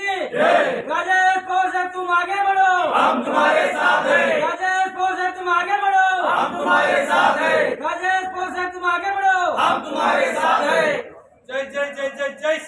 राजेश पौर से तुम आगे बढ़ो हम तुम्हारे साथ हैं राजेश पौर से तुम आगे बढ़ो हम तुम्हारे साथ हैं राजेश पौर से तुम आगे बढ़ो हम तुम्हारे साथ हैं जय जय जय जय जय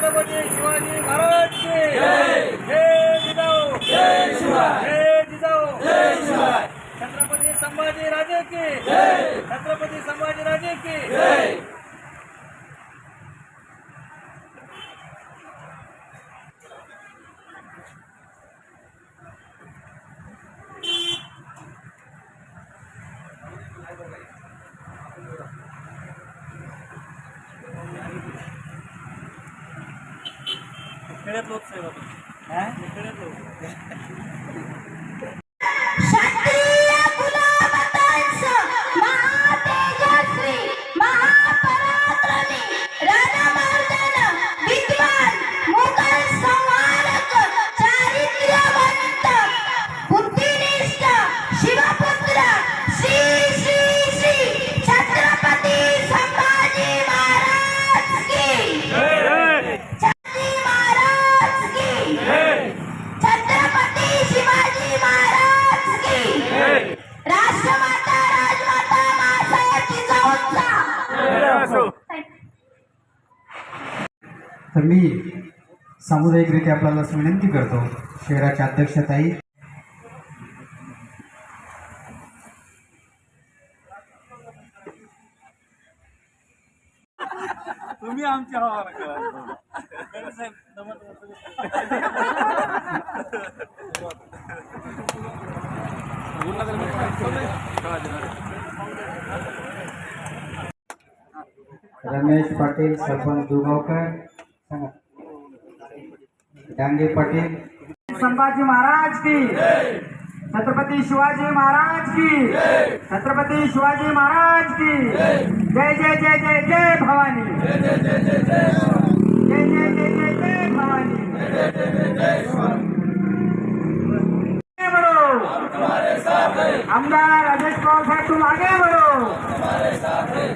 छत्रपती शिवाजी महाराज जय जिजाऊ. जय जिजाऊ. छत्रपती संभाजी राजे के छत्रपती संभाजी राजे के जय. खेड्यात लोक सेवा खेड्यात लोक क्षत्रिय तर मी सामुदायिकरित्या आपल्याला विनंती करतो शहराच्या अध्यक्षताई तुम्ही आमच्या रमेश पाटील सरपंच दुगावकर. डांगे पाटील। संभाजी महाराज की। छत्रपती शिवाजी महाराज की। छत्रपती शिवाजी महाराज की। जय जय जय जय जय भवानी। जय जय जय जय जय भवानी। आमदार राजेश पवार साहब तुम आगे बढ़ो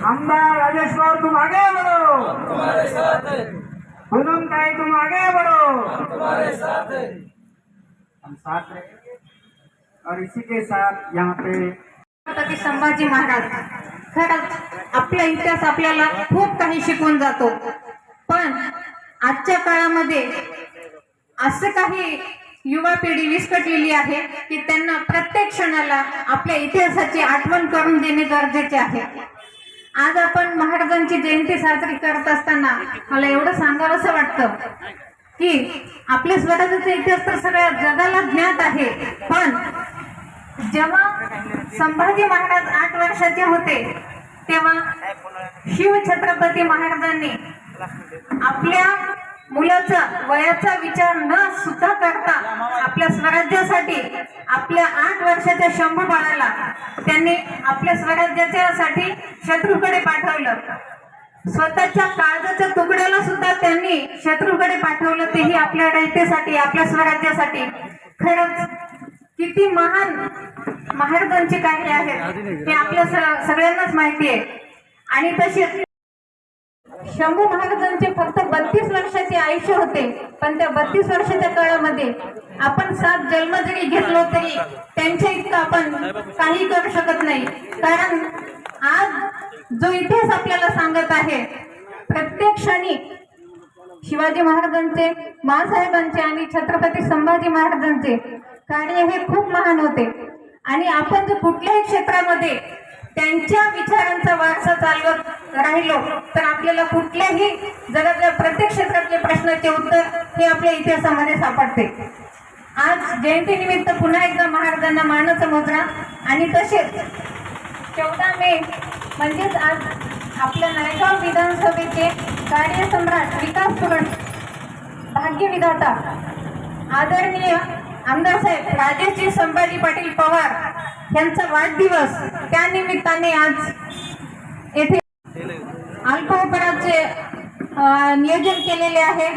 आमदार राजेश पवार तुम आगे बढ़ो पूनम ताई तुम आगे बढ़ो हम साथ हैं और इसी के साथ यहाँ पे छत्रपती संभाजी महाराज. खरंच आपला इतिहास आपल्याला खूप काही शिकवून जातो. पण आजच्या काळामध्ये असं काही युवा पिढी विस्कटलेली आहे की त्यांना प्रत्येक क्षणाला आपल्या इतिहासाची आठवण करून देणे गरजेचे आहे. आज आपण महाराजांची जयंती साजरी करत असताना मला एवढं सांगावंसं वाटतं की आपले स्वराज्याचा इतिहास तर सगळ्या जगाला ज्ञात आहे पण जेव्हा संभाजी महाराज आठ वर्षाचे होते तेव्हा शिव छत्रपती महाराजांनी आपल्या मुलाचा वयाचा विचार न सुद्धा करता आपल्या स्वराज्यासाठी आपल्या आठ वर्षाच्या शंभू बाळाला त्यांनी आपल्या स्वराज्याच्या साठी शत्रूकडे पाठवलं. स्वतःच्या काळजाच्या तुकड्याला सुद्धा त्यांनी शत्रूकडे पाठवलं. तेही आपल्या रयतेसाठी आपल्या स्वराज्यासाठी. खरंच किती महान महाराजांचे कार्य आहेत हे आपल्या सगळ्यांनाच माहिती आहे. आणि तसेच शंभू महाराजांचे फक्त बत्तीस वर्षाचे आयुष्य होते. पण त्या बत्तीस वर्षाच्या काळामध्ये आपण सात जन्म जरी घेतलो तरी त्यांच्या इतकं आपण काही करू शकत नाही. कारण आज जो इतिहास आपल्याला सांगत आहे प्रत्येक क्षणी शिवाजी महाराजांचे बाळासाहेबांचे आणि छत्रपती संभाजी महाराजांचे कार्य हे खूप महान होते. आणि आपण जर कुठल्याही क्षेत्रामध्ये त्यांच्या विचारांचा वारसा चालवत राहिलो तर आपल्याला कुठल्याही जगातल्या प्रत्येक क्षेत्रातले प्रश्नाचे उत्तर हे आपल्या इतिहासामध्ये सापडते. आज जयंतीनिमित्त पुन्हा एकदा महाराजांना मानाचा मुद्रा आणि तसेच चौदा मे म्हणजेच आज आपल्या नायगाव विधानसभेचे कार्यसम्राट विकास पुरष भाग्यविधाता आदरणीय आमदार साहेब राजेशजी संभाजी पाटील पवार यांचा वाढदिवस त्या निमित्ताने आज येथे अल्पोपराचे नियोजन केलेले आहे.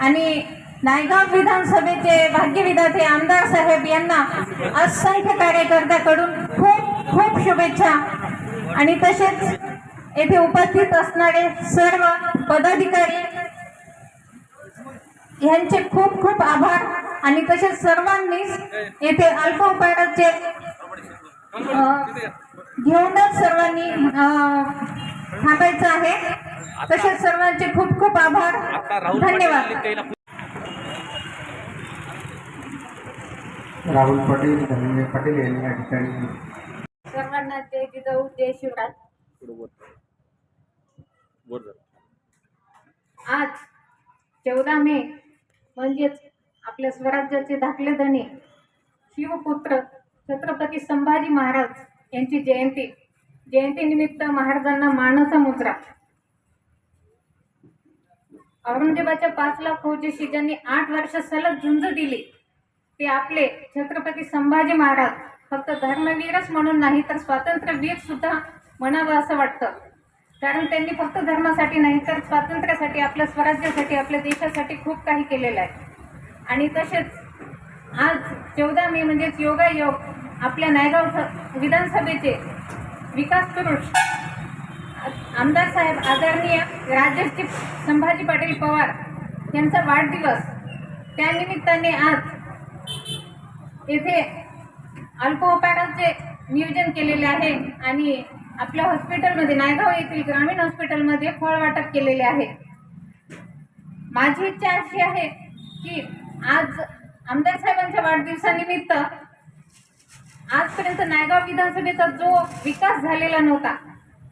आणि नायगाव विधानसभेचे भाग्यविधाते आमदार साहेब यांना असंख्य कार्यकर्त्याकडून खूप खूप शुभेच्छा. आणि तसेच येथे उपस्थित असणारे सर्व पदाधिकारी यांचे खूप खूप आभार. आणि तसेच सर्वांनीच येथे अल्पोपहाराचे अ, घेऊनच सर्वांनी थांबायचं आहे. तसेच सर्वांचे खूप खूप आभार. धन्यवाद. राहुल पाटील धनंजय पाटील यांनी या ठिकाणी सर्वांना जय जिजाऊ जय शिवराज. आज चौदा मे म्हणजेच आपल्या स्वराज्याचे धाकले धनी शिवपुत्र छत्रपती संभाजी महाराज यांची जयंती. जयंतीनिमित्त महाराजांना मानाचा मुद्रा. औरंगजेबाच्या पाच लाख फौजेशी ज्यांनी आठ वर्ष सलग झुंज दिली. ते आपले छत्रपती संभाजी महाराज फक्त धर्मवीरच म्हणून नाही तर स्वातंत्र्यवीर सुद्धा म्हणावं असं वाटतं. कारण त्यांनी फक्त धर्मासाठी नाही तर स्वातंत्र्यासाठी आपल्या स्वराज्यासाठी आपल्या देशासाठी खूप काही केलेलं आहे. आणि तसेच आज चौदा मे म्हणजेच योगायोग आपल्या नायगाव स- विधानसभेचे विकास पुरुष आमदार साहेब आदरणीय राजेशजी संभाजी पाटील पवार यांचा वाढदिवस त्यानिमित्ताने आज येथे अल्पोपहाराचे नियोजन केलेले आहे आणि आपल्या हॉस्पिटलमध्ये नायगाव येथील ग्रामीण हॉस्पिटलमध्ये फळ वाटप केलेले आहे. माझी इच्छा अशी आहे की आज आमदार साहेबांच्या वाढदिवसानिमित्त आजपर्यंत नायगाव विधानसभेचा जो विकास झालेला नव्हता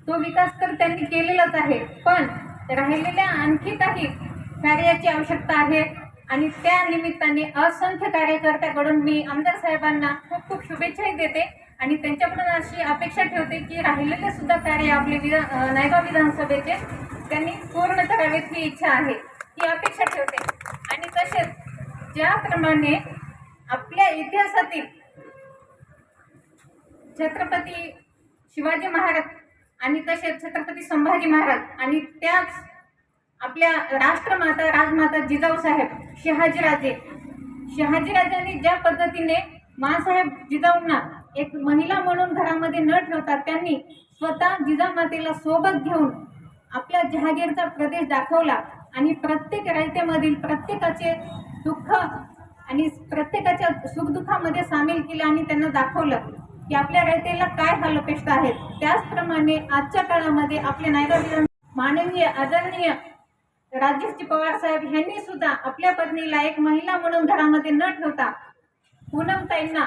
तो विकास तर त्यांनी केलेलाच आहे पण राहिलेल्या आणखी काही कार्याची आवश्यकता आहे आणि त्या निमित्ताने असंख्य कार्यकर्त्याकडून मी आमदार साहेबांना खूप खूप शुभेच्छाही देते आणि त्यांच्याकडून अशी अपेक्षा ठेवते की राहिलेले सुद्धा कार्य आपले विधान नायगाव विधानसभेचे त्यांनी पूर्ण करावेत ही इच्छा आहे ही अपेक्षा ठेवते. आणि तसेच ज्याप्रमाणे आपल्या इतिहासातील छत्रपती शिवाजी महाराज आणि तसेच छत्रपती संभाजी महाराज आणि त्याच आपल्या राष्ट्रमाता राजमाता जिजाऊ साहेब शहाजीराजे. शहाजीराजांनी ज्या पद्धतीने माँसाहेब जिजाऊंना एक महिला म्हणून घरामध्ये न ठेवता त्यांनी स्वतः जिजामातेला सोबत घेऊन आपल्या जहागीरचा प्रदेश दाखवला आणि प्रत्येक रायतेमधील प्रत्येकाचे दुःख आणि प्रत्येकाच्या सुखदुःखामध्ये सामील केलं आणि त्यांना दाखवलं की आपल्या रयतेला काय हाल अपेक्षा आहेत त्याचप्रमाणे आजच्या काळामध्ये आपले नायगाव विधान माननीय आदरणीय राजेशजी पवार साहेब यांनी सुद्धा आपल्या पत्नीला एक महिला म्हणून घरामध्ये न ठेवता पूनमताईंना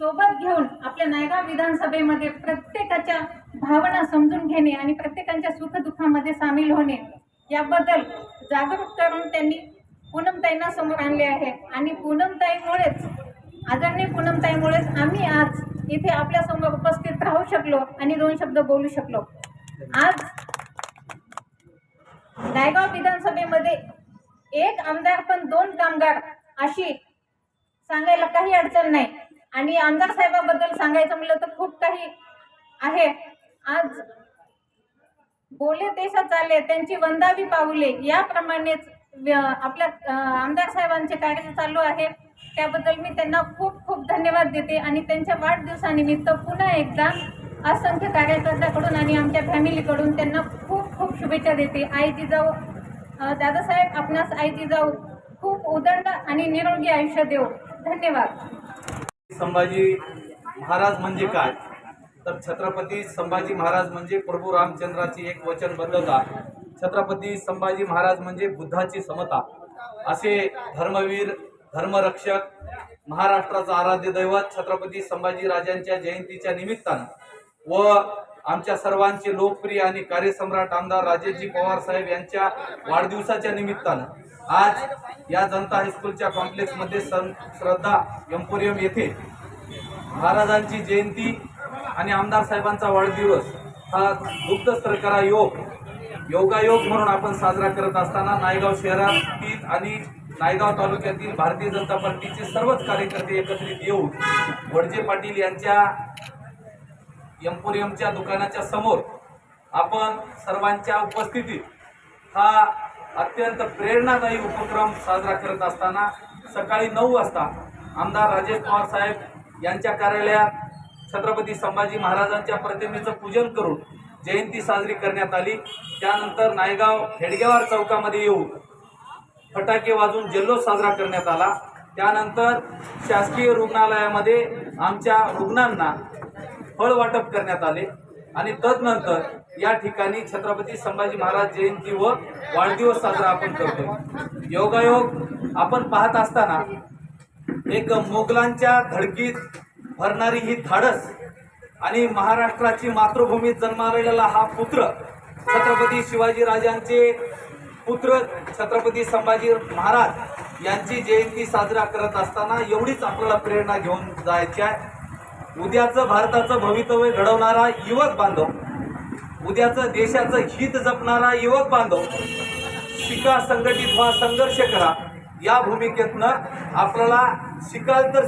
सोबत घेऊन आपल्या नायगाव विधानसभेमध्ये प्रत्येकाच्या भावना समजून घेणे आणि प्रत्येकाच्या सुखदुःखामध्ये सामील होणे याबद्दल जागरूक करून त्यांनी पूनमताईंना समोर आणले आहे. आणि पूनमताईमुळेच आदरणीय पूनमताईमुळेच आम्ही आज इथे आपल्यासमोर उपस्थित राहू शकलो आणि दोन शब्द बोलू शकलो. आज नायगाव विधानसभेमध्ये एक आमदार पण दोन कामगार अशी सांगायला काही अडचण नाही. आणि आमदार साहेबाबद्दल सांगायचं म्हटलं तर खूप काही आहे. आज बोले देशात चालले त्यांची वंदावी पाऊले याप्रमाणेच आपल्या आमदार साहेबांचे कार्य चालू आहे. त्याबद्दल मी त्यांना खूप खूप धन्यवाद देते आणि त्यांच्या वाढदिवसानिमित्त पुन्हा एकदा असंख्य कार्यकर्त्याकडून आणि आमच्या फॅमिलीकडून त्यांना खूप खूप शुभेच्छा देते. आई जिजाऊ दादासाहेब आपणास आई जिजाऊ खूप उदंड आणि निरोगी आयुष्य देऊ. धन्यवाद. संभाजी महाराज म्हणजे काय? तर छत्रपती संभाजी महाराज म्हणजे प्रभू रामचंद्राची एक वचनबद्धता छत्रपती संभाजी महाराज म्हणजे बुद्धाची समता. असे धर्मवीर धर्मरक्षक महाराष्ट्राचं आराध्य दैवत छत्रपती संभाजी राजांच्या जयंतीच्या निमित्तानं व आमच्या सर्वांचे लोकप्रिय आणि कार्यसम्राट आमदार राजेशजी पवार साहेब यांच्या वाढदिवसाच्या निमित्तानं आज या जनता हायस्कूलच्या कॉम्प्लेक्समध्ये सं श्रद्धा एम्पोरियम येथे महाराजांची जयंती आणि आमदार साहेबांचा वाढदिवस हा गुप्त सरकारा योग योगायोग म्हणून आपण साजरा करत असताना नायगाव शहरातील आणि नायगाव तालुक्यातील भारतीय जनता पार्टीचे सर्वच कार्यकर्ते एकत्रित येऊन वडजे पाटील यांच्या एम्पोरियमच्या दुकानाच्या समोर आपण सर्वांच्या उपस्थितीत हा अत्यंत प्रेरणादायी उपक्रम साजरा करत असताना सकाळी नऊ वाजता आमदार राजेश पवार साहेब यांच्या कार्यालयात छत्रपती संभाजी महाराजांच्या प्रतिमेचं पूजन करून जयंती साजरी करण्यात आली. त्यानंतर नायगाव हेडगेवार चौकामध्ये येऊन फटाके वाजून जल्लोष साजरा करण्यात आला. त्यानंतर शासकीय रुग्णालयामध्ये आमच्या रुग्णांना फळ वाटप करण्यात आले आणि तदनंतर या ठिकाणी छत्रपती संभाजी महाराज जयंती व वाढदिवस साजरा आपण करतो योगायोग आपण पाहत असताना एक मोगलांच्या धडकीत भरणारी ही धाडस आणि महाराष्ट्राची मातृभूमीत जन्मालेला हा पुत्र छत्रपती शिवाजी राजांचे पुत्र छत्रपती संभाजी महाराज यांची जयंती साजरा करत असताना एवढीच आपल्याला प्रेरणा घेऊन जायची आहे. उद्याचं भारताचं भवितव्य घडवणारा युवक बांधव उद्याचं देशाचं हित जपणारा युवक बांधव शिका संघटित व्हा संघर्ष करा. या भूमिकेतनं आपल्याला शिकाल तर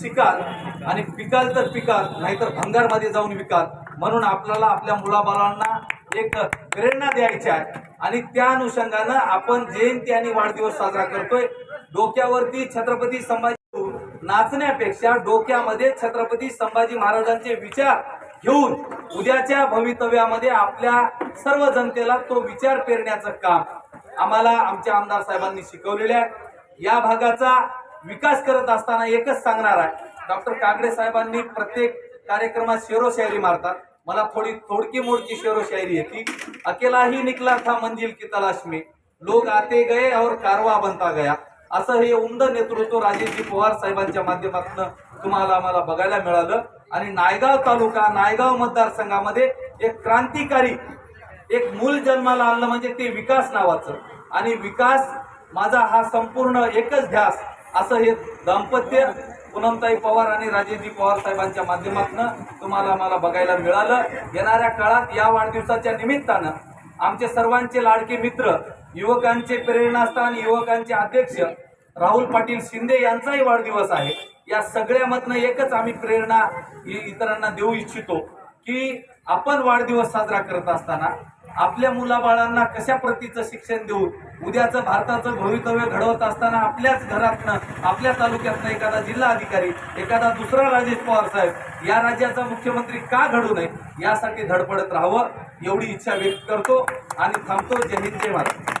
शिकाल आणि पिकाल तर पिकाल नाहीतर भंगारमध्ये जाऊन विकाल. म्हणून आपल्याला आपल्या मुलाबाळांना एक प्रेरणा द्यायची आहे. आणि त्या अनुषंगानं आपण जयंती आणि वाढदिवस साजरा करतोय. डोक्यावरती छत्रपती संभाजी नाचण्यापेक्षा डोक्यामध्ये छत्रपती संभाजी महाराजांचे विचार घेऊन उद्याच्या भवितव्यामध्ये आपल्या सर्व जनतेला तो विचार पेरण्याचं काम आम्हाला आमच्या आमदार साहेबांनी शिकवलेले आहे. या भागाचा विकास करत असताना एकच सांगणार आहे. डॉक्टर कागडे साहेबांनी प्रत्येक कार्यक्रमात शेरोशायरी मारतात. मला थोडी थोडकी मोडकी शेरोशायरी येते अकेला ही निकला था मंजिल की तलाश में. आते गए और कारवा बनता गया. असं हे उमद नेतृत्व राजेशजी पवार साहेबांच्या माध्यमातून तुम्हाला आम्हाला बघायला मिळालं. आणि नायगाव तालुका नायगाव मतदारसंघामध्ये एक क्रांतिकारी एक मूल जन्माला आणलं म्हणजे ते विकास नावाचं. आणि विकास माझा हा संपूर्ण एकच ध्यास असं हे दाम्पत्य पूनमताई पवार आणि राजेशजी पवार साहेबांच्या माध्यमातून तुम्हाला मला बघायला मिळालं. येणाऱ्या काळात या वाढदिवसाच्या निमित्तानं आमचे सर्वांचे लाडके मित्र युवकांचे प्रेरणास्थान युवकांचे अध्यक्ष राहुल पाटील शिंदे यांचाही वाढदिवस आहे. या सगळ्यामधनं एकच आम्ही प्रेरणा इतरांना देऊ इच्छितो की आपण वाढदिवस साजरा करत असताना आपल्या मुलाबाळांना कशा प्रतीचं शिक्षण देऊ? उद्याचं भारताचं भवितव्य घडवत असताना आपल्याच घरातनं आपल्या तालुक्यातनं एखादा जिल्हा अधिकारी एखादा दुसरा राजेश पवार साहेब या राज्याचा मुख्यमंत्री का घडू नये? यासाठी धडपडत राहावं एवढी इच्छा व्यक्त करतो आणि थांबतो. जय हिंद जय महाराज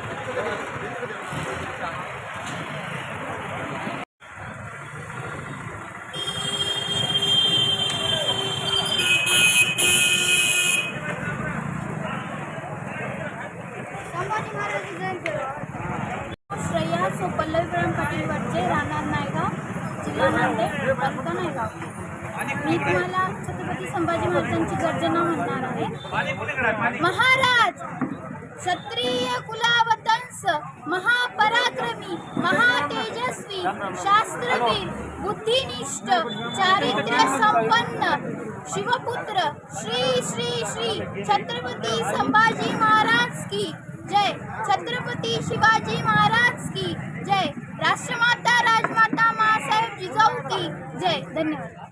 संभाजी महाराज जयंती श्रेया सोपल्लवीराम पाटील वरचे राहणार नायगाव जिल्हा नांदेड तालुका नायगाव मी तुम्हाला छत्रपती संभाजी महाराजांची गर्जना म्हणणार आहे. महाराज क्षत्रिय कुलावतंस महापराक्रमी महातेजस्वी शास्त्रवीर बुद्धिनिष्ठ चारित्र्य संपन्न शिवपुत्र श्री श्री श्री छत्रपती संभाजी महाराज की जय. छत्रपती शिवाजी महाराज की जय. राष्ट्रमाता राजमाता मासाहेब जिजाऊ की जय. धन्यवाद.